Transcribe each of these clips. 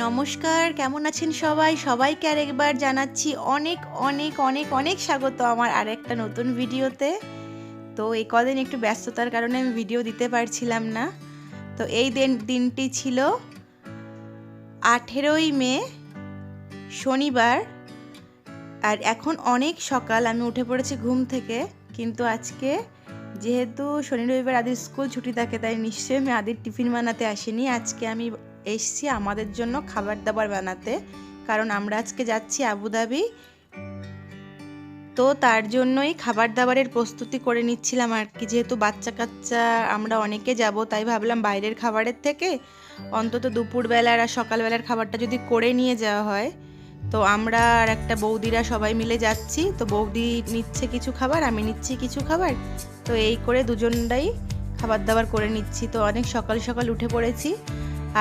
নমস্কার, কেমন আছেন সবাই? সবাইকে আরেকবার জানাচ্ছি অনেক অনেক অনেক অনেক স্বাগত আমার আরেকটা নতুন ভিডিওতে। তো এই কদিন একটু ব্যস্ততার কারণে আমি ভিডিও দিতে পারছিলাম না। তো এই দিন, দিনটি ছিল আঠেরোই মে, শনিবার। আর এখন অনেক সকাল, আমি উঠে পড়েছি ঘুম থেকে। কিন্তু আজকে যেহেতু শনি রবিবার, আদির স্কুল ছুটি থাকে, তাই নিশ্চয়ই আমি আদির টিফিন বানাতে আসিনি। আজকে আমি এসছি আমাদের জন্য খাবার দাবার বানাতে। কারণ আমরা আজকে যাচ্ছি আবুধাবি। তো তার জন্যই খাবার দাবারের প্রস্তুতি করে নিচ্ছিলাম আর কি। যেহেতু বাচ্চা কাচ্চা আমরা অনেকে যাব, তাই ভাবলাম বাইরের খাবারের থেকে অন্তত দুপুরবেলার আর সকালবেলার খাবারটা যদি করে নিয়ে যাওয়া হয়। তো আমরা আর একটা বৌদিরা সবাই মিলে যাচ্ছি। তো বৌদি নিচ্ছে কিছু খাবার, আমি নিচ্ছি কিছু খাবার। তো এই করে দুজনরাই খাবার দাবার করে নিচ্ছি। তো অনেক সকাল সকাল উঠে পড়েছি।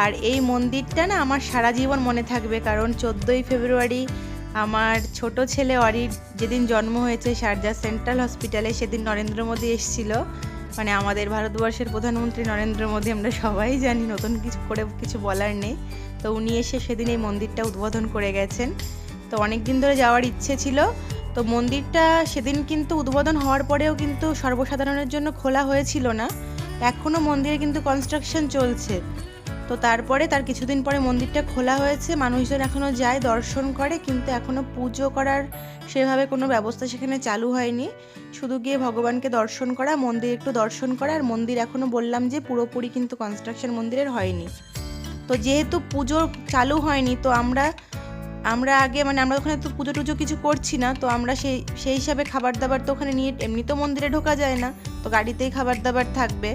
আর এই মন্দিরটা না আমার সারা জীবন মনে থাকবে, কারণ চোদ্দোই ফেব্রুয়ারি আমার ছোট ছেলে অরির যেদিন জন্ম হয়েছে শারজা সেন্ট্রাল হসপিটালে সেদিন নরেন্দ্র মোদী এসেছিল। মানে আমাদের ভারতবর্ষের প্রধানমন্ত্রী নরেন্দ্র মোদী, আমরা সবাই জানি, নতুন কিছু করে কিছু বলার নেই। তো উনি এসে সেদিন এই মন্দিরটা উদ্বোধন করে গেছেন। তো অনেক দিন ধরে যাওয়ার ইচ্ছে ছিল। তো মন্দিরটা সেদিন কিন্তু উদ্বোধন হওয়ার পরেও কিন্তু সর্বসাধারণের জন্য খোলা হয়েছিল না। এখনও মন্দিরে কিন্তু কনস্ট্রাকশন চলছে। তো তারপরে তার কিছুদিন পরে মন্দিরটা খোলা হয়েছে। মানুষজন এখনও যায়, দর্শন করে, কিন্তু এখনও পুজো করার সেভাবে কোনো ব্যবস্থা সেখানে চালু হয়নি। শুধু গিয়ে ভগবানকে দর্শন করা, মন্দির একটু দর্শন করা, আর মন্দির এখনও বললাম যে পুরোপুরি কিন্তু কনস্ট্রাকশন মন্দিরের হয়নি। তো যেহেতু পুজো চালু হয়নি, তো আমরা আমরা আগে মানে আমরা ওখানে তো পুজো টুজো কিছু করছি না, তো আমরা সেই সেই হিসাবে খাবার দাবার তো ওখানে নিয়ে এমনি তো মন্দিরে ঢোকা যায় না, তো গাড়িতেই খাবার দাবার থাকবে।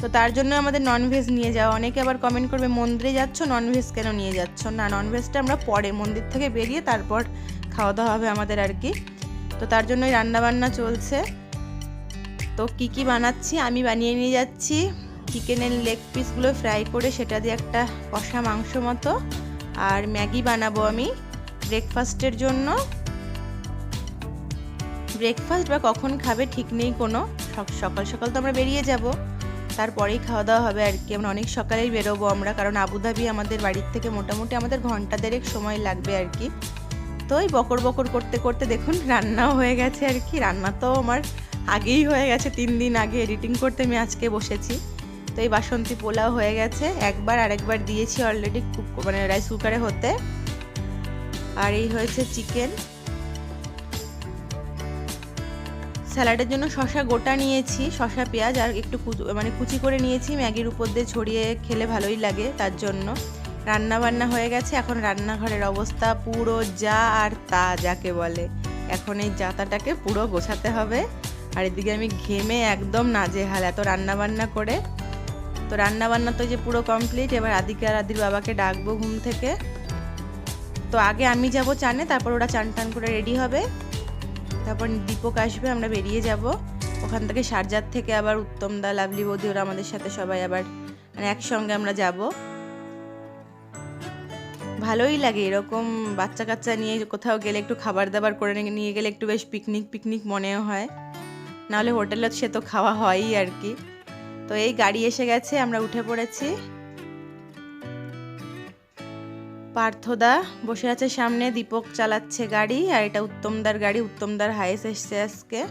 তো তার জন্য আমাদের ননভেজ নিয়ে যাওয়া অনেকে আবার কমেন্ট করবে, মন্দিরে যাচ্ছ ননভেজ কেন নিয়ে যাচ্ছ? না ননভেজটা আমরা পরে মন্দির থেকে বেরিয়ে তারপর খাওয়া দাওয়া হবে আমাদের আর কি। তো তার জন্যই রান্নাবান্না চলছে। তো কি কি বানাচ্ছি, আমি বানিয়ে নিয়ে যাচ্ছি। চিকেনের লেগ পিসগুলো ফ্রাই করে সেটা দিয়ে একটা কষা মাংস মতো। আর ম্যাগি বানাবো আমি ব্রেকফাস্টের জন্য। ব্রেকফাস্ট বা কখন খাবে ঠিক নেই কোনো। সকাল সকাল তো আমরা বেরিয়ে যাব। তারপরেই খাওয়া দাওয়া হবে আর কি। আমরা অনেক সকালেই বেরোবো আমরা, কারণ আবুধাবি আমাদের বাড়ির থেকে মোটামুটি আমাদের ঘণ্টা দেড়েক সময় লাগবে আর কি। তো ওই বকর বকর করতে করতে দেখুন রান্নাও হয়ে গেছে আর কি। রান্না তো আমার আগেই হয়ে গেছে, তিন দিন আগে এডিটিং করতে আমি আজকে বসেছি। তো এই বাসন্তী পোলাও হয়ে গেছে, একবার আরেকবার দিয়েছি অলরেডি মানে রাইস কুকারে হতে। আর এই হয়েছে চিকেন স্যালাডের জন্য শশা গোটা নিয়েছি শশা পেঁয়াজ আর একটু মানে কুচি করে নিয়েছি, ম্যাগির উপর দিয়ে ছড়িয়ে খেলে ভালোই লাগে তার জন্য। রান্না বান্না হয়ে গেছে, এখন রান্নাঘরের অবস্থা পুরো যা আর তা যাকে বলে। এখন এই জাতাটাকে পুরো গোছাতে হবে। আর এদিকে আমি ঘেমে একদম নাজেহাল এত রান্না বান্না করে। তো রান্না বান্না তো যে পুরো কমপ্লিট এবার আদিকে আর আদির বাবাকে ডাকবো ঘুম থেকে। তো আগে আমি যাব চানে, তারপর ওরা চান টান করে রেডি হবে। তারপর দীপক আসবে, আমরা বেরিয়ে যাব। ওখান থেকে সারজার থেকে আবার উত্তমদা লাভলি বৌদি, ওরা আমাদের সাথে সবাই আবার মানে একসঙ্গে আমরা যাব। ভালোই লাগে এরকম বাচ্চা কাচ্চা নিয়ে কোথাও গেলে একটু খাবার দাবার করে নিয়ে গেলে একটু বেশ পিকনিক পিকনিক মনেও হয়। নাহলে হোটেলে সে তো খাওয়া হয়ই আর কি। তো এই গাড়ি এসে গেছে, আমরা উঠে পড়েছি। পার্থদা বসে আছে সামনে, দীপক চালাচ্ছে গাড়ি, আর এটা উত্তমদার গাড়ি, উত্তমদার হাইস এসছে আজকে।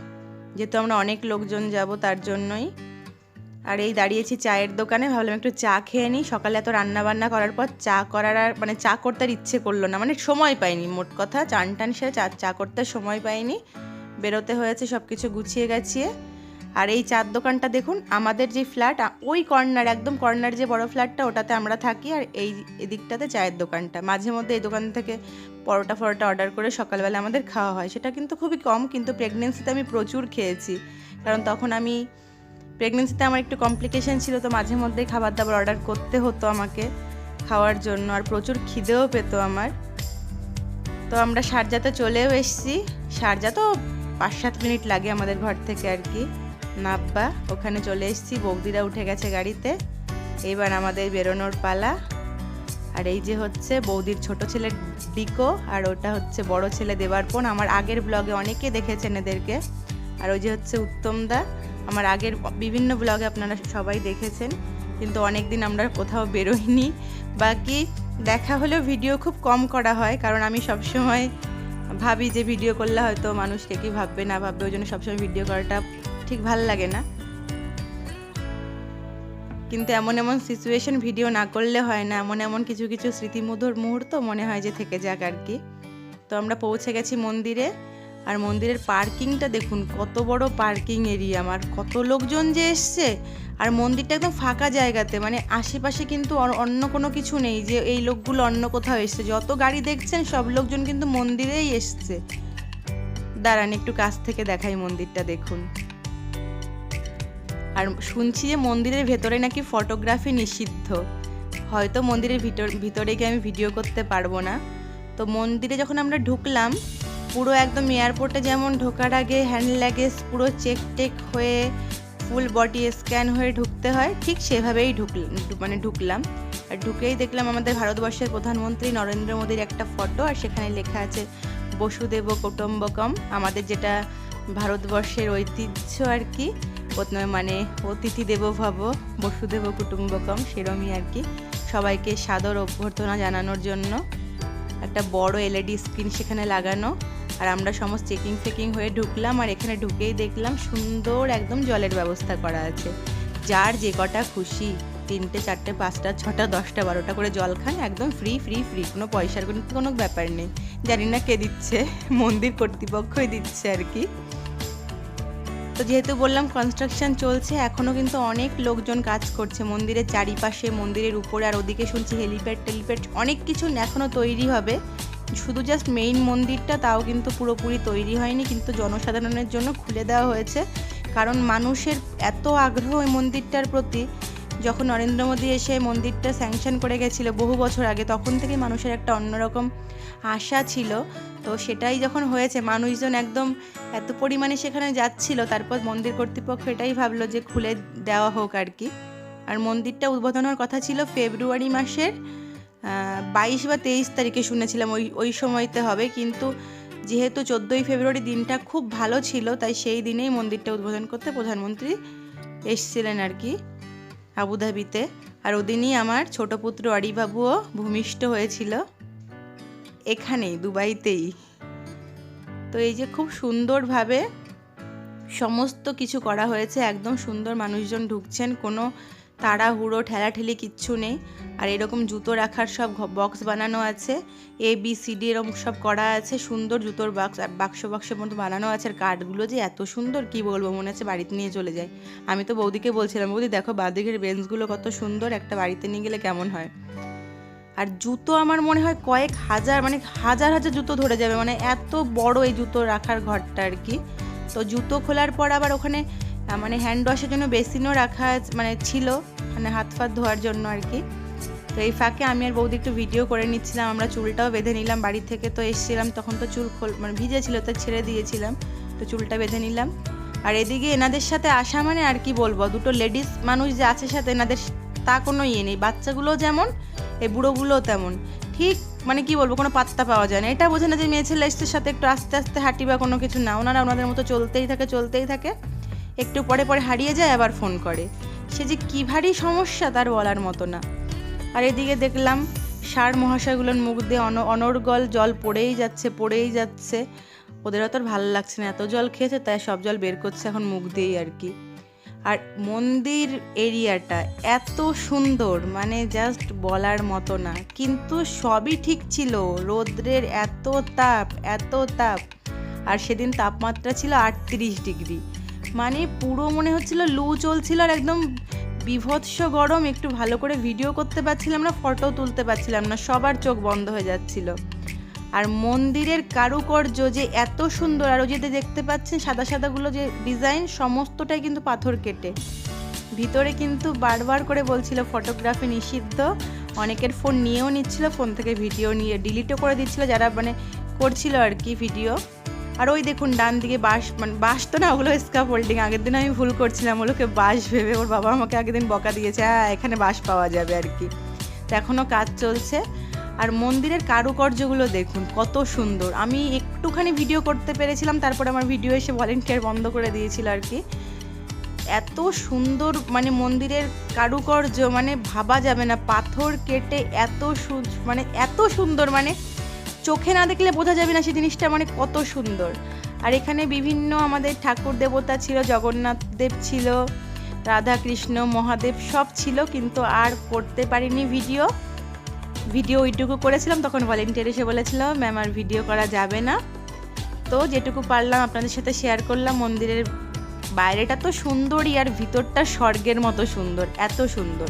যেহেতু আমরা অনেক লোকজন যাব তার জন্যই। আর এই দাঁড়িয়েছি চায়ের দোকানে, ভাবলাম একটু চা খেয়ে নিই। সকালে এত রান্না বান্না করার পর চা করার আর মানে চা করতে আর ইচ্ছে করল না মানে সময় পাইনি, মোট কথা। চান টান সেরে চা চা করতে সময় পাইনি। বেরোতে হয়েছে সব কিছু গুছিয়ে গেছিয়ে। আর এই চার দোকানটা দেখুন, আমাদের যে ফ্ল্যাট ওই কর্নার একদম কর্নার যে বড় ফ্ল্যাটটা ওটাতে আমরা থাকি আর এই এদিকটাতে চায়ের দোকানটা। মাঝে মধ্যে এই দোকান থেকে পরোটা ফরোটা অর্ডার করে সকালবেলা আমাদের খাওয়া হয়। সেটা কিন্তু খুবই কম, কিন্তু প্রেগনেন্সিতে আমি প্রচুর খেয়েছি। কারণ তখন আমি প্রেগনেন্সিতে আমার একটু কমপ্লিকেশান ছিল, তো মাঝে মধ্যেই খাবার দাবার অর্ডার করতে হতো আমাকে খাওয়ার জন্য আর প্রচুর খিদেও পেতো আমার। তো আমরা সারজাতে চলেও এসেছি। সারজা তো পাঁচ সাত মিনিট লাগে আমাদের ঘর থেকে আর কি। নাব্বা, ওখানে চলে এসেছি বৌদিরা উঠে গেছে গাড়িতে। এবার আমাদের বেরোনোর পালা। আর এই যে হচ্ছে বৌদির ছোট ছেলে ডিকো, আর ওটা হচ্ছে বড় ছেলে দেবার্পণ আমার আগের ব্লগে অনেকে দেখেছেন এদেরকে। আর ওই যে হচ্ছে উত্তমদা, আমার আগের বিভিন্ন ব্লগে আপনারা সবাই দেখেছেন। কিন্তু অনেক দিন আমরা কোথাও বেরোইনি। বাকি দেখা হলেও ভিডিও খুব কম করা হয়, কারণ আমি সবসময় ভাবি যে ভিডিও করলে হয়তো মানুষকে কি ভাববে, না ভাববে। ওই জন্য সবসময় ভিডিও করাটা ঠিক ভালো লাগে না। কিন্তু এমন এমন সিচুয়েশন ভিডিও না করলে হয় না। এমন এমন কিছু কিছু স্মৃতিমধুর মুহূর্ত মনে হয় যে থেকে যাক আর কি। তো আমরা পৌঁছে গেছি মন্দিরে আর মন্দিরের পার্কিংটা দেখুন, কত বড় পার্কিং এরিয়া আমার কত লোকজন যে এসছে আর মন্দিরটা একদম ফাঁকা জায়গাতে। মানে আশেপাশে কিন্তু অন্য কোনো কিছু নেই যে এই লোকগুলো অন্য কোথাও এসছে। যত গাড়ি দেখছেন সব লোকজন কিন্তু মন্দিরেই এসছে। দাঁড়ান, একটু কাছ থেকে দেখাই মন্দিরটা দেখুন। আর শুনছি যে মন্দিরের ভেতরে নাকি ফটোগ্রাফি নিষিদ্ধ। হয়তো মন্দিরের ভিতর, ভিতরে গিয়ে আমি ভিডিও করতে পারব না। তো মন্দিরে যখন আমরা ঢুকলাম, পুরো একদম এয়ারপোর্টে যেমন ঢোকার আগে হ্যান্ড লাগেজ পুরো চেক টেক হয়ে ফুল বডি স্ক্যান হয়ে ঢুকতে হয়, ঠিক সেভাবেই ঢুকলাম মানে ঢুকলাম। আর ঢুকেই দেখলাম আমাদের ভারতবর্ষের প্রধানমন্ত্রী নরেন্দ্র মোদীর একটা ফটো, আর সেখানে লেখা আছে, বসুদেব কুটুম্বকম। আমাদের যেটা ভারতবর্ষের ঐতিহ্য আর কি। মানে অতিথি দেব ভব বসুদেব কুটুম্বকম, সেরমই আর কি। সবাইকে সাদর অভ্যর্থনা জানানোর জন্য একটা বড় এলইডি স্ক্রিন সেখানে লাগানো। আর আমরা সমস্ত চেকিং ফেকিং হয়ে ঢুকলাম আর এখানে ঢুকেই দেখলাম সুন্দর একদম জলের ব্যবস্থা করা আছে। যার যে কটা খুশি, তিনটে, চারটে, পাঁচটা, ছটা, দশটা, বারোটা করে জল খান, একদম ফ্রি ফ্রি ফ্রি কোনো পয়সার কিন্তু কোনো ব্যাপার নেই। জানি না কে দিচ্ছে, মন্দির কর্তৃপক্ষই দিচ্ছে আর কি। তো যেহেতু বললাম কনস্ট্রাকশন চলছে এখনও কিন্তু অনেক লোকজন কাজ করছে। মন্দিরের চারিপাশে, মন্দিরের উপরে আর ওদিকে শুনছি হেলিপ্যাড টেলিপ্যাড অনেক কিছু এখনও তৈরি হবে। শুধু জাস্ট মেইন মন্দিরটা, তাও কিন্তু পুরোপুরি তৈরি হয়নি, কিন্তু জনসাধারণের জন্য খুলে দেওয়া হয়েছে। কারণ মানুষের এত আগ্রহ ওই মন্দিরটার প্রতি যখন নরেন্দ্র মোদী এসে মন্দিরটা স্যাংশন করে গেছিল বহু বছর আগে, তখন থেকে মানুষের একটা অন্যরকম আশা ছিল। তো সেটাই যখন হয়েছে, মানুষজন একদম এত পরিমাণে সেখানে যাচ্ছিল, তারপর মন্দির কর্তৃপক্ষ এটাই ভাবলো যে খুলে দেওয়া হোক আর কি। আর মন্দিরটা উদ্বোধন হওয়ার কথা ছিল ফেব্রুয়ারি মাসের বাইশ বা তেইশ তারিখে শুনেছিলাম, ওই ওই সময়তে হবে। কিন্তু যেহেতু চোদ্দোই ফেব্রুয়ারি দিনটা খুব ভালো ছিল, তাই সেই দিনেই মন্দিরটা উদ্বোধন করতে প্রধানমন্ত্রী এসছিলেন আর কি। আবুধাবিতে। আর ওদিনই আমার ছোট পুত্র অরিবাবুও ভূমিষ্ঠ হয়েছিল। এখানে দুবাইতেই। তো এই যে খুব সুন্দরভাবে সমস্ত কিছু করা হয়েছে, একদম সুন্দর মানুষজন ঢুকছেন, কোনো তাড়াহুড়ো, ঠেলাঠেলি কিচ্ছু নেই। আর এরকম জুতো রাখার সব বক্স বানানো আছে। এ বি সি ডি এরকম সব করা আছে। সুন্দর জুতোর বাক্স বাক্স বাক্সের মতো বানানো আছে। আর কাঠগুলো যে এত সুন্দর, কি বলব? মনে হচ্ছে বাড়িতে নিয়ে চলে যায় আমি তো বৌদিকে বলছিলাম, বৌদি, দেখো বাদিকের বেঞ্চগুলো কত সুন্দর। একটা বাড়িতে নিয়ে গেলে কেমন হয়? আর জুতো আমার মনে হয় কয়েক হাজার মানে হাজার হাজার জুতো ধরে যাবে। মানে এত বড় এই জুতো রাখার ঘরটা আর কি। তো জুতো খোলার পর আবার ওখানে মানে হ্যান্ড ওয়াশের জন্য বেসিনও রাখা মানে ছিল। মানে হাত ফাত ধোয়ার জন্য আর কি। তো এই ফাঁকে আমি আর বৌদি একটু ভিডিও করে নিচ্ছিলাম, আমরা চুলটাও বেঁধে নিলাম, বাড়ি থেকে তো এসেছিলাম, তখন তো চুল খোল মানে ভিজে ছিল তো ছেড়ে দিয়েছিলাম, তো চুলটা বেঁধে নিলাম। আর এদিকে এনাদের সাথে আসা মানে আর কি বলব, দুটো লেডিস মানুষ যে আছে সাথে, এনাদের তা কোনো ইয়ে নেই। বাচ্চাগুলো যেমন, এই বুড়োগুলোও তেমন। ঠিক মানে কি বলব, কোনো পাত্তা পাওয়া যায় না। এটা বোঝে না যে মেয়ে ছেলে সাথে একটু আস্তে আস্তে হাঁটি বা কোনো কিছু না। ওনারা ওনাদের মতো চলতেই থাকে চলতেই থাকে। একটু পরে পরে হারিয়ে যায়, আবার ফোন করে। সে যে কী ভারী সমস্যা তার বলার মতো না। আর এদিকে দেখলাম সার মহাশয়গুলোর মুখ দিয়ে অন, অনর্গল জল পড়েই যাচ্ছে পড়েই যাচ্ছে। ওদের অত ভালো লাগছে না, এত জল খেয়েছে, তাই সব জল বের করছে এখন মুখ দিয়েই আর কি। আর মন্দির এরিয়াটা এত সুন্দর মানে জাস্ট বলার মতো না। কিন্তু সবই ঠিক ছিল, রৌদ্রের এত তাপ এত তাপ। আর সেদিন তাপমাত্রা ছিল আটত্রিশ ডিগ্রি। মানে পুরো মনে হচ্ছিল লু চলছিল আর একদম বিভৎস গরম, একটু ভালো করে ভিডিও করতে পারছিলাম না ফটো তুলতে পারছিলাম না, সবার চোখ বন্ধ হয়ে যাচ্ছিল। আর মন্দিরের কারুকর্য যে এত সুন্দর, আর ওই যেতে দেখতে পাচ্ছেন সাদা সাদাগুলো যে ডিজাইন সমস্তটাই কিন্তু পাথর কেটে। ভিতরে কিন্তু বারবার করে বলছিল ফটোগ্রাফি নিষিদ্ধ, অনেকের ফোন নিয়েও নিচ্ছিল ফোন থেকে ভিডিও নিয়ে ডিলিটও করে দিচ্ছিল, যারা মানে করছিল আর কি ভিডিও আর ওই দেখুন, ডান দিকে বাঁশ মানে বাঁশ তো না, ওগুলো স্কাপ হোল্ডিং আগের দিন আমি ভুল করছিলাম, ওগুলোকে বাঁশ ভেবে ওর বাবা আমাকে আগের দিন বকা দিয়েছে হ্যাঁ এখানে বাঁশ পাওয়া যাবে আর কি। তো এখনও কাজ চলছে। আর মন্দিরের কারুকার্যগুলো দেখুন, কত সুন্দর। আমি একটুখানি ভিডিও করতে পেরেছিলাম, তারপরে আমার ভিডিও এসে ভলেন্টিয়ার বন্ধ করে দিয়েছিল আর কি। এত সুন্দর মানে মন্দিরের কারুকার্য মানে ভাবা যাবে না, পাথর কেটে এত সু- মানে এত সুন্দর মানে চোখে না দেখলে বোঝা যাবে না সেই জিনিসটা মানে কত সুন্দর। আর এখানে বিভিন্ন আমাদের ঠাকুর দেবতা ছিল, জগন্নাথ দেব ছিল রাধা কৃষ্ণ মহাদেব সব ছিল, কিন্তু আর করতে পারিনি ভিডিও। ভিডিও ওইটুকু করেছিলাম, তখন ভলেন্টিয়ার এসে বলেছিল ম্যাম আর ভিডিও করা যাবে না। তো যেটুকু পারলাম আপনাদের সাথে শেয়ার করলাম, মন্দিরের বাইরেটা তো সুন্দরই, আর ভিতরটা স্বর্গের মতো সুন্দর, এত সুন্দর।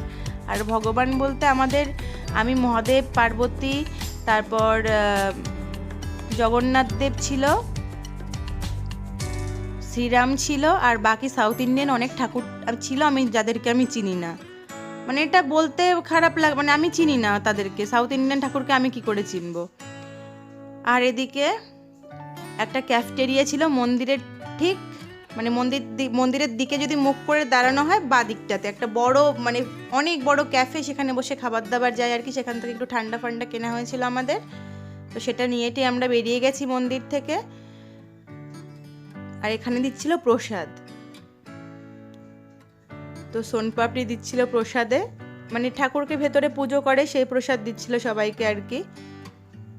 আর ভগবান বলতে আমাদের, আমি মহাদেব, পার্বতী তারপর জগন্নাথ দেব ছিল, শ্রীরাম ছিল, আর বাকি সাউথ ইন্ডিয়ান অনেক ঠাকুর ছিল, আমি যাদেরকে আমি চিনি না। মানে এটা বলতে খারাপ লাগ মানে আমি চিনি না তাদেরকে, সাউথ ইন্ডিয়ান ঠাকুরকে আমি কি করে চিনব? আর এদিকে একটা ক্যাফটেরিয়া ছিল, মন্দিরের ঠিক মানে মন্দির মন্দিরের দিকে যদি মুখ করে দাঁড়ানো হয় বা দিকটাতে একটা বড় মানে অনেক বড় ক্যাফে সেখানে বসে খাবার দাবার যায় আর কি, সেখান থেকে একটু ঠান্ডা ফান্ডা কেনা হয়েছিল আমাদের। তো সেটা নিয়েটি আমরা বেরিয়ে গেছি মন্দির থেকে। আর এখানে দিচ্ছিল প্রসাদ। তো সোনপাপড়ি দিচ্ছিল প্রসাদে। মানে ঠাকুরকে ভেতরে পুজো করে, সেই প্রসাদ দিচ্ছিল সবাইকে আর কি।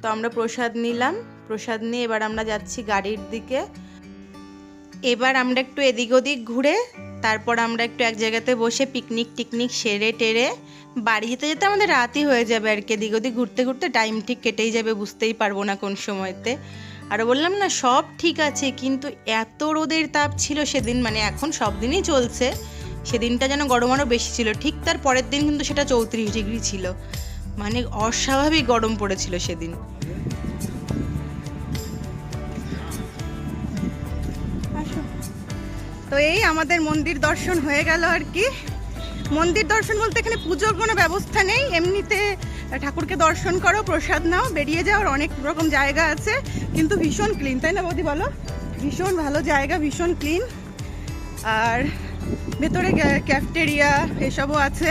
তো আমরা প্রসাদ নিলাম। প্রসাদ নিয়ে এবার আমরা যাচ্ছি গাড়ির দিকে। এবার আমরা একটু এদিক ওদিক ঘুরে, তারপর আমরা একটু এক জায়গাতে বসে পিকনিক টিকনিক সেরে টেরে, বাড়ি যেতে যেতে আমাদের রাতই হয়ে যাবে আর কি। এদিক ওদিক ঘুরতে ঘুরতে টাইম ঠিক কেটেই যাবে, বুঝতেই পারব না কোন সময়তে। আর বললাম না, সব ঠিক আছে, কিন্তু এত রোদের তাপ ছিল সেদিন মানে এখন সব দিনই চলছে, সেদিনটা যেন গরম আরও বেশি ছিল। ঠিক তার পরের দিন কিন্তু সেটা চৌত্রিশ ডিগ্রি ছিল। মানে অস্বাভাবিক গরম পড়েছিল সেদিন। তো এই আমাদের মন্দির দর্শন হয়ে গেল আর কি। মন্দির দর্শন বলতে এখানে পুজোর কোনো ব্যবস্থা নেই। এমনিতে ঠাকুরকে দর্শন করো, প্রসাদ নাও, বেরিয়ে যাওয়ার অনেক রকম জায়গা আছে। কিন্তু ভীষণ ক্লিন তাই না বৌদি বলো? ভীষণ ভালো জায়গা, ভীষণ ক্লিন আর ভেতরে ক্যাফটেরিয়া এসবও আছে।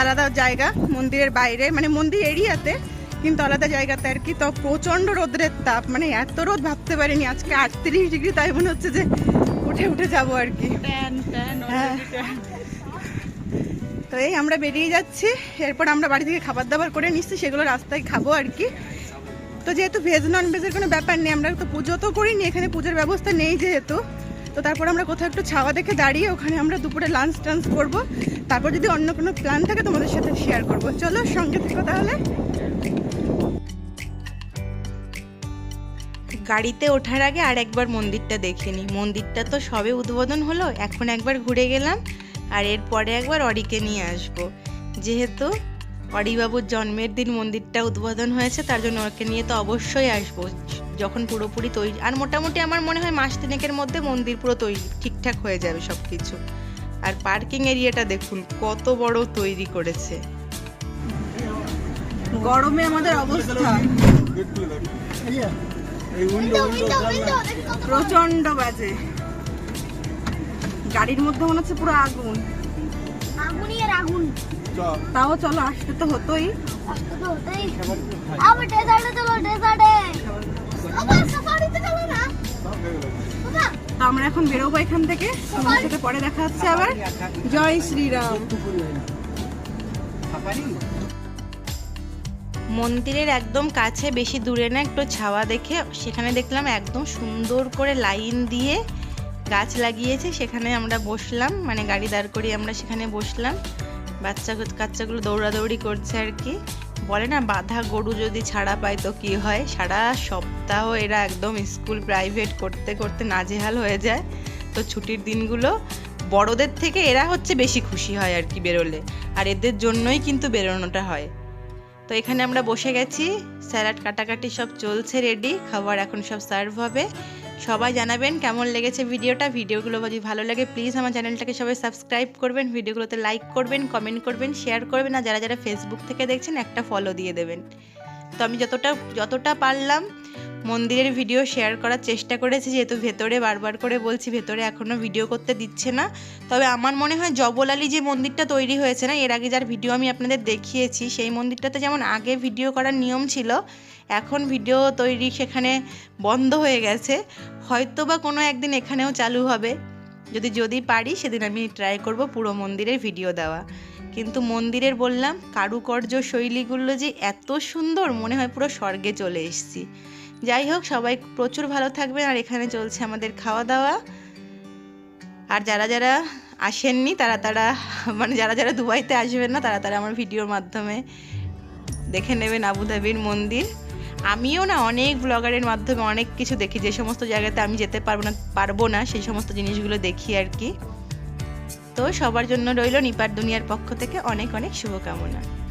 আলাদা জায়গা, মন্দিরের বাইরে মানে মন্দির এরিয়াতে, কিন্তু আলাদা জায়গাতে আর কি। তো প্রচণ্ড রোদ্রের তাপ মানে এত রোদ ভাবতে পারিনি। আজকে আটত্রিশ ডিগ্রি, তাই মনে হচ্ছে যে উঠে উঠে যাব আর কি। হ্যাঁ। তো এই আমরা বেরিয়ে যাচ্ছি এরপর আমরা বাড়ি থেকে খাবার দাবার করে নিচ্ছি সেগুলো রাস্তায় খাব আর কি। তো যেহেতু ভেজ নন ভেজের কোনো ব্যাপার নেই আমরা তো পুজো তো করিনি এখানে পুজোর ব্যবস্থা নেই যেহেতু। তো তারপর আমরা কোথাও একটু ছাওয়া দেখে দাঁড়িয়ে ওখানে আমরা দুপুরে লাঞ্চ টাঞ্চ করব। তারপর যদি অন্য কোনো প্ল্যান থাকে তোমাদের সাথে শেয়ার করব। চলো সঙ্গে থেকো তাহলে। গাড়িতে ওঠার আগে আর একবার মন্দিরটা দেখে নিই মন্দিরটা তো সবে উদ্বোধন হলো এখন একবার ঘুরে গেলাম আর এরপরে একবার অরিকে নিয়ে আসব। যেহেতু অরিবাবুর জন্মের দিন মন্দিরটা উদ্বোধন হয়েছে তার জন্য ওকে নিয়ে তো অবশ্যই আসব। যখন পুরোপুরি তৈরি আর মোটামুটি আমার মনে হয় মাস তিনেকের মধ্যে মন্দির পুরো তৈরি ঠিকঠাক হয়ে যাবে সব কিছু আর পার্কিং এরিয়াটা দেখুন কত বড় তৈরি করেছে। গরমে আমাদের অবস্থা। প্রচণ্ড বাজে। গাড়ির মধ্যে মনে হচ্ছে পুরো আগুন। আগুনই আর আগুন। তাও চলো আসতে তো হতোই। আমরা এখন বেরোবো এখান থেকে। তোমার সাথে পরে দেখা হচ্ছে আবার। জয় শ্রীরাম। মন্দিরের একদম কাছে, বেশি দূরে না, একটু ছাওয়া দেখে সেখানে দেখলাম একদম সুন্দর করে লাইন দিয়ে গাছ লাগিয়েছে। সেখানে আমরা বসলাম মানে গাড়ি দাঁড় করিয়ে আমরা সেখানে বসলাম। বাচ্চা কাচ্চাগুলো দৌড়াদৌড়ি করছে আর কি। বলে না, বাধা গরু যদি ছাড়া পায় তো কি হয়? সারা সপ্তাহ এরা একদম স্কুল প্রাইভেট করতে করতে নাজেহাল হয়ে যায়। তো ছুটির দিনগুলো বড়দের থেকে এরা হচ্ছে বেশি খুশি হয় আর কি বেরোলে। আর এদের জন্যই কিন্তু বেরোনোটা হয়। তো এখানে আমরা বসে গেছি। স্যালাড কাটাকাটি সব চলছে রেডি খাবার এখন সব সার্ভ হবে। সবাই জানাবেন কেমন লেগেছে ভিডিওটা। ভিডিওগুলো যদি ভালো লাগে প্লিজ আমার চ্যানেলটাকে সবাই সাবস্ক্রাইব করবেন। ভিডিওগুলোতে লাইক করবেন কমেন্ট করবেন শেয়ার করবেন। আর যারা যারা ফেসবুক থেকে দেখছেন, একটা ফলো দিয়ে দেবেন। তো আমি যতটা যতটা পারলাম মন্দিরের ভিডিও শেয়ার করার চেষ্টা করেছি, যেহেতু ভেতরে বারবার করে বলছি, ভেতরে এখনও ভিডিও করতে দিচ্ছে না। তবে আমার মনে হয় জবলালি যে মন্দিরটা তৈরি হয়েছে না, এর আগে যার ভিডিও আমি আপনাদের দেখিয়েছি, সেই মন্দিরটাতে যেমন আগে ভিডিও করার নিয়ম ছিল, এখন ভিডিও তৈরি সেখানে বন্ধ হয়ে গেছে। হয়তো বা কোনো একদিন এখানেও চালু হবে। যদি যদি পারি, সেদিন আমি ট্রাই করব পুরো মন্দিরের ভিডিও দেওয়া। কিন্তু মন্দিরের বললাম, কারুকার্য শৈলীগুলো যে এত সুন্দর, মনে হয় পুরো স্বর্গে চলে এসেছি। যাই হোক, সবাই প্রচুর ভালো থাকবেন আর এখানে চলছে আমাদের খাওয়া দাওয়া আর যারা যারা আসেননি, তারা তারা মানে যারা যারা দুবাইতে আসবেন না, তারা তারা আমার ভিডিওর মাধ্যমে দেখে নেবেন আবুধাবির মন্দির। আমিও না অনেক ব্লগারের মাধ্যমে অনেক কিছু দেখি, যে সমস্ত জায়গাতে আমি যেতে পারব না পারব না, সেই সমস্ত জিনিসগুলো দেখি আর কি। তো সবার জন্য রইল নিপার দুনিয়ার পক্ষ থেকে অনেক অনেক শুভকামনা।